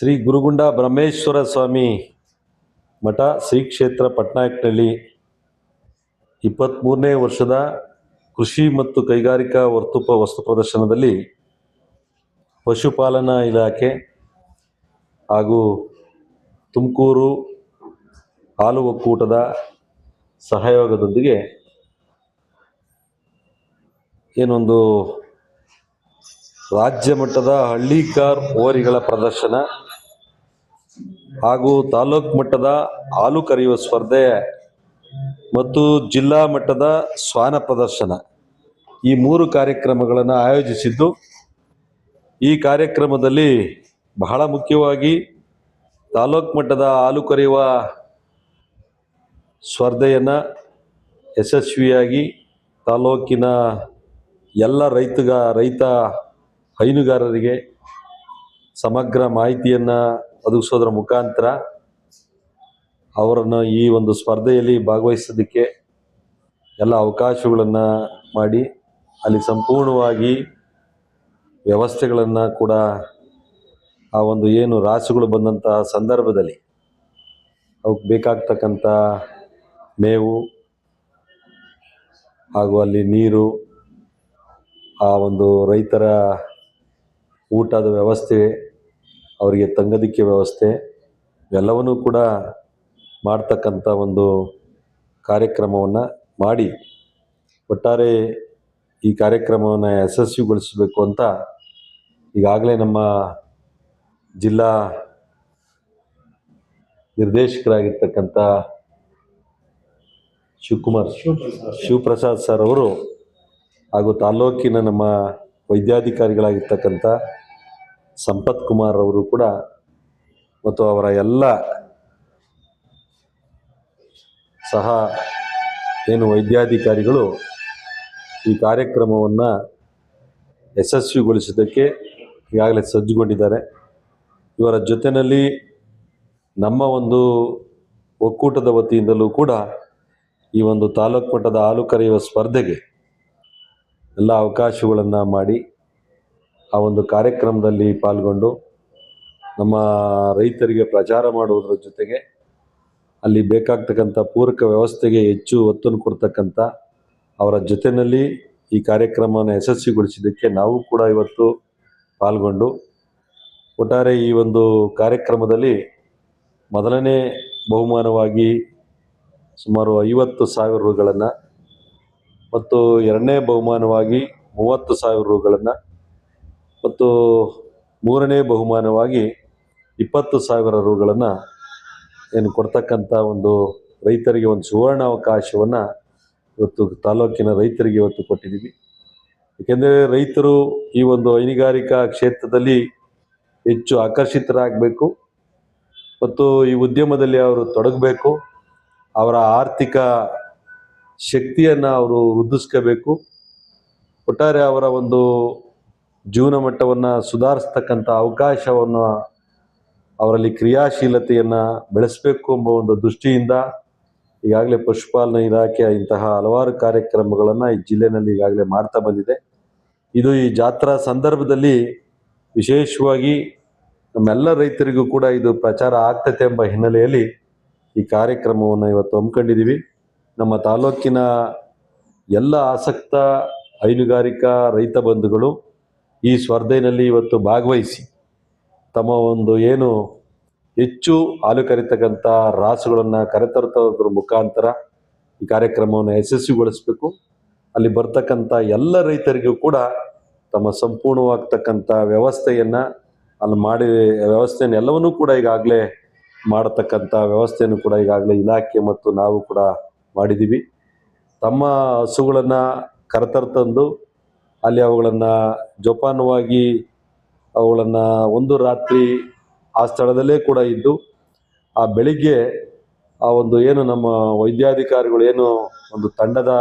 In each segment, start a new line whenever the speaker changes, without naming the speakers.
ಶ್ರೀ ಗುರುಗುಂಡ ಬ್ರಹ್ಮೇಶ್ವರ ಸ್ವಾಮಿ ಮಠ ಶ್ರೀ ಕ್ಷೇತ್ರ ಪಟ್ನಾಯಕನಹಳ್ಳಿ ಇಪ್ಪತ್ತ್ಮೂರನೇ ವರ್ಷದ ಕೃಷಿ ಮತ್ತು ಕೈಗಾರಿಕಾ ವರ್ತುಪ ವಸ್ತು ಪ್ರದರ್ಶನದಲ್ಲಿ ಪಶುಪಾಲನಾ ಇಲಾಖೆ ಹಾಗೂ ತುಮಕೂರು ಹಾಲು ಒಕ್ಕೂಟದ ಸಹಯೋಗದೊಂದಿಗೆ ಏನೊಂದು ರಾಜ್ಯ ಮಟ್ಟದ ಹಳ್ಳಿಕಾರ್ ಓರಿಗಳ ಪ್ರದರ್ಶನ ಹಾಗೂ ತಾಲೂಕು ಮಟ್ಟದ ಹಾಲು ಕರೆಯುವ ಸ್ಪರ್ಧೆ ಮತ್ತು ಜಿಲ್ಲಾ ಮಟ್ಟದ ಶ್ವಾನ ಪ್ರದರ್ಶನ ಈ ಮೂರು ಕಾರ್ಯಕ್ರಮಗಳನ್ನು ಆಯೋಜಿಸಿದ್ದು, ಈ ಕಾರ್ಯಕ್ರಮದಲ್ಲಿ ಬಹಳ ಮುಖ್ಯವಾಗಿ ತಾಲೂಕು ಮಟ್ಟದ ಹಾಲು ಕರೆಯುವ ಸ್ಪರ್ಧೆಯನ್ನು ಯಶಸ್ವಿಯಾಗಿ ತಾಲೂಕಿನ ಎಲ್ಲ ರೈತಗ, ರೈತ ಹೈನುಗಾರರಿಗೆ ಸಮಗ್ರ ಮಾಹಿತಿಯನ್ನು ಒದಗಿಸೋದ್ರ ಮುಖಾಂತರ ಅವರನ್ನು ಈ ಒಂದು ಸ್ಪರ್ಧೆಯಲ್ಲಿ ಭಾಗವಹಿಸೋದಕ್ಕೆ ಎಲ್ಲ ಅವಕಾಶಗಳನ್ನು ಮಾಡಿ, ಅಲ್ಲಿ ಸಂಪೂರ್ಣವಾಗಿ ವ್ಯವಸ್ಥೆಗಳನ್ನು ಕೂಡ ಆ ಒಂದು ಏನು ರಾಸುಗಳು ಬಂದಂತಹ ಸಂದರ್ಭದಲ್ಲಿ ಅವಕ್ಕೆ ಬೇಕಾಗ್ತಕ್ಕಂಥ ಮೇವು ಹಾಗೂ ಅಲ್ಲಿ ನೀರು, ಆ ಒಂದು ರೈತರ ಊಟದ ವ್ಯವಸ್ಥೆ ಅವರಿಗೆ ತಂಗದಿಕ್ಕೆ ವ್ಯವಸ್ಥೆ ಎಲ್ಲವನ್ನೂ ಕೂಡ ಮಾಡ್ತಕ್ಕಂಥ ಒಂದು ಕಾರ್ಯಕ್ರಮವನ್ನು ಮಾಡಿ ಒಟ್ಟಾರೆ ಈ ಕಾರ್ಯಕ್ರಮವನ್ನು ಯಶಸ್ವಿಗೊಳಿಸಬೇಕು ಅಂತ ಈಗಾಗಲೇ ನಮ್ಮ ಜಿಲ್ಲಾ ನಿರ್ದೇಶಕರಾಗಿರ್ತಕ್ಕಂಥ ಶಿವಕುಮಾರ್ ಶಿವಪ್ರಸಾದ್ ಸರ್ ಅವರು ಹಾಗೂ ತಾಲ್ಲೂಕಿನ ನಮ್ಮ ವೈದ್ಯಾಧಿಕಾರಿಗಳಾಗಿರ್ತಕ್ಕಂಥ ಸಂಪತ್ ಕುಮಾರ್ ಅವರು ಕೂಡ ಮತ್ತು ಅವರ ಎಲ್ಲ ಸಹ ಏನು ವೈದ್ಯಾಧಿಕಾರಿಗಳು ಈ ಕಾರ್ಯಕ್ರಮವನ್ನು ಯಶಸ್ವಿಗೊಳಿಸೋದಕ್ಕೆ ಈಗಾಗಲೇ ಸಜ್ಜುಗೊಂಡಿದ್ದಾರೆ. ಇವರ ಜೊತೆಯಲ್ಲಿ ನಮ್ಮ ಒಂದು ಒಕ್ಕೂಟದ ವತಿಯಿಂದಲೂ ಕೂಡ ಈ ಒಂದು ತಾಲೂಕು ಮಟ್ಟದ ಹಾಲು ಕರೆಯುವ ಸ್ಪರ್ಧೆಗೆ ಎಲ್ಲ ಅವಕಾಶಗಳನ್ನು ಮಾಡಿ ಆ ಒಂದು ಕಾರ್ಯಕ್ರಮದಲ್ಲಿ ಪಾಲ್ಗೊಂಡು ನಮ್ಮ ರೈತರಿಗೆ ಪ್ರಚಾರ ಮಾಡುವುದರ ಜೊತೆಗೆ ಅಲ್ಲಿ ಬೇಕಾಗ್ತಕ್ಕಂಥ ಪೂರಕ ವ್ಯವಸ್ಥೆಗೆ ಹೆಚ್ಚು ಒತ್ತನ್ನು ಕೊಡ್ತಕ್ಕಂಥ ಅವರ ಜೊತೆಯಲ್ಲಿ ಈ ಕಾರ್ಯಕ್ರಮವನ್ನು ಯಶಸ್ವಿಗೊಳಿಸಿದ್ದಕ್ಕೆ ನಾವು ಕೂಡ ಇವತ್ತು ಪಾಲ್ಗೊಂಡು ಒಟ್ಟಾರೆ ಈ ಒಂದು ಕಾರ್ಯಕ್ರಮದಲ್ಲಿ ಮೊದಲನೇ ಬಹುಮಾನವಾಗಿ ಸುಮಾರು ಐವತ್ತು ಸಾವಿರ ರುಗಳನ್ನು ಮತ್ತು ಎರಡನೇ ಬಹುಮಾನವಾಗಿ ಮೂವತ್ತು ಸಾವಿರ ರುಗಳನ್ನು ಮತ್ತು ಮೂರನೇ ಬಹುಮಾನವಾಗಿ ಇಪ್ಪತ್ತು ಸಾವಿರ ರುಗಳನ್ನು ಏನು ಕೊಡ್ತಕ್ಕಂಥ ಒಂದು ರೈತರಿಗೆ ಒಂದು ಸುವರ್ಣ ಅವಕಾಶವನ್ನು ಇವತ್ತು ತಾಲೂಕಿನ ರೈತರಿಗೆ ಇವತ್ತು ಕೊಟ್ಟಿದ್ದೀವಿ. ಏಕೆಂದರೆ ರೈತರು ಈ ಒಂದು ಹೈನುಗಾರಿಕಾ ಕ್ಷೇತ್ರದಲ್ಲಿ ಹೆಚ್ಚು ಆಕರ್ಷಿತರಾಗಬೇಕು ಮತ್ತು ಈ ಉದ್ಯಮದಲ್ಲಿ ಅವರು ತೊಡಗಬೇಕು, ಅವರ ಆರ್ಥಿಕ ಶಕ್ತಿಯನ್ನು ಅವರು ವೃದ್ಧಿಸ್ಕೋಬೇಕು. ಒಟ್ಟಾರೆ ಅವರ ಒಂದು ಜೀವನ ಮಟ್ಟವನ್ನು ಸುಧಾರಿಸ್ತಕ್ಕಂಥ ಅವಕಾಶವನ್ನು ಅವರಲ್ಲಿ ಕ್ರಿಯಾಶೀಲತೆಯನ್ನು ಬೆಳೆಸಬೇಕು ಎಂಬ ಒಂದು ದೃಷ್ಟಿಯಿಂದ ಈಗಾಗಲೇ ಪಶುಪಾಲನಾ ಇಲಾಖೆಯ ಇಂತಹ ಹಲವಾರು ಕಾರ್ಯಕ್ರಮಗಳನ್ನು ಈ ಜಿಲ್ಲೆನಲ್ಲಿ ಈಗಾಗಲೇ ಮಾಡ್ತಾ ಬಂದಿದೆ. ಇದು ಈ ಜಾತ್ರಾ ಸಂದರ್ಭದಲ್ಲಿ ವಿಶೇಷವಾಗಿ ನಮ್ಮೆಲ್ಲ ರೈತರಿಗೂ ಕೂಡ ಇದು ಪ್ರಚಾರ ಆಗ್ತತೆ ಎಂಬ ಹಿನ್ನೆಲೆಯಲ್ಲಿ ಈ ಕಾರ್ಯಕ್ರಮವನ್ನು ಇವತ್ತು ಹಮ್ಮಿಕೊಂಡಿದ್ದೀವಿ. ನಮ್ಮ ತಾಲೂಕಿನ ಎಲ್ಲ ಆಸಕ್ತ ಹೈನುಗಾರಿಕಾ ರೈತ ಬಂಧುಗಳು ಈ ಸ್ಪರ್ಧೆಯಲ್ಲಿ ಇವತ್ತು ಭಾಗವಹಿಸಿ ತಮ್ಮ ಒಂದು ಏನು ಹೆಚ್ಚು ಹಾಲು ಕರಿತಕ್ಕಂಥ ರಾಸುಗಳನ್ನು ಕರೆತರ್ತರ ಮುಖಾಂತರ ಈ ಕಾರ್ಯಕ್ರಮವನ್ನು ಯಶಸ್ವಿಗೊಳಿಸಬೇಕು. ಅಲ್ಲಿ ಬರ್ತಕ್ಕಂಥ ಎಲ್ಲ ರೈತರಿಗೂ ಕೂಡ ತಮ್ಮ ಸಂಪೂರ್ಣವಾಗ್ತಕ್ಕಂಥ ವ್ಯವಸ್ಥೆಯನ್ನು ಅಲ್ಲಿ ಮಾಡಿ, ವ್ಯವಸ್ಥೆಯನ್ನು ಎಲ್ಲವನ್ನೂ ಕೂಡ ಈಗಾಗಲೇ ಮಾಡತಕ್ಕಂಥ ವ್ಯವಸ್ಥೆಯನ್ನು ಕೂಡ ಈಗಾಗಲೇ ಇಲಾಖೆ ಮತ್ತು ನಾವು ಕೂಡ ಮಾಡಿದ್ದೀವಿ. ತಮ್ಮ ಹಸುಗಳನ್ನು ಕರೆತರ್ತಂದು ಅಲ್ಲಿ ಅವುಗಳನ್ನು ಜೋಪಾನವಾಗಿ ಅವುಗಳನ್ನು ಒಂದು ರಾತ್ರಿ ಆ ಸ್ಥಳದಲ್ಲೇ ಕೂಡ ಇದ್ದು, ಆ ಬೆಳಿಗ್ಗೆ ಆ ಒಂದು ಏನು ನಮ್ಮ ವೈದ್ಯಾಧಿಕಾರಿಗಳು ಏನು ಒಂದು ತಂಡದ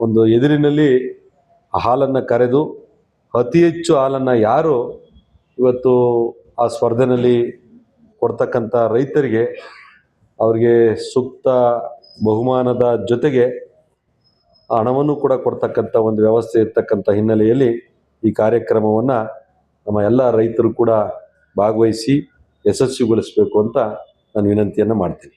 ಒಂದು ಎದುರಿನಲ್ಲಿ ಹಾಲನ್ನು ಕರೆದು, ಅತಿ ಹೆಚ್ಚು ಹಾಲನ್ನು ಯಾರು ಇವತ್ತು ಆ ಸ್ಪರ್ಧೆನಲ್ಲಿ ಕೊಡ್ತಕ್ಕಂಥ ರೈತರಿಗೆ, ಅವರಿಗೆ ಸೂಕ್ತ ಬಹುಮಾನದ ಜೊತೆಗೆ ಹಣವನ್ನು ಕೂಡ ಕೊಡ್ತಕ್ಕಂಥ ಒಂದು ವ್ಯವಸ್ಥೆ ಇರ್ತಕ್ಕಂಥ ಹಿನ್ನೆಲೆಯಲ್ಲಿ ಈ ಕಾರ್ಯಕ್ರಮವನ್ನು ನಮ್ಮ ಎಲ್ಲ ರೈತರು ಕೂಡ ಭಾಗವಹಿಸಿ ಯಶಸ್ವಿಗೊಳಿಸಬೇಕು ಅಂತ ನಾನು ವಿನಂತಿಯನ್ನು ಮಾಡ್ತೀನಿ.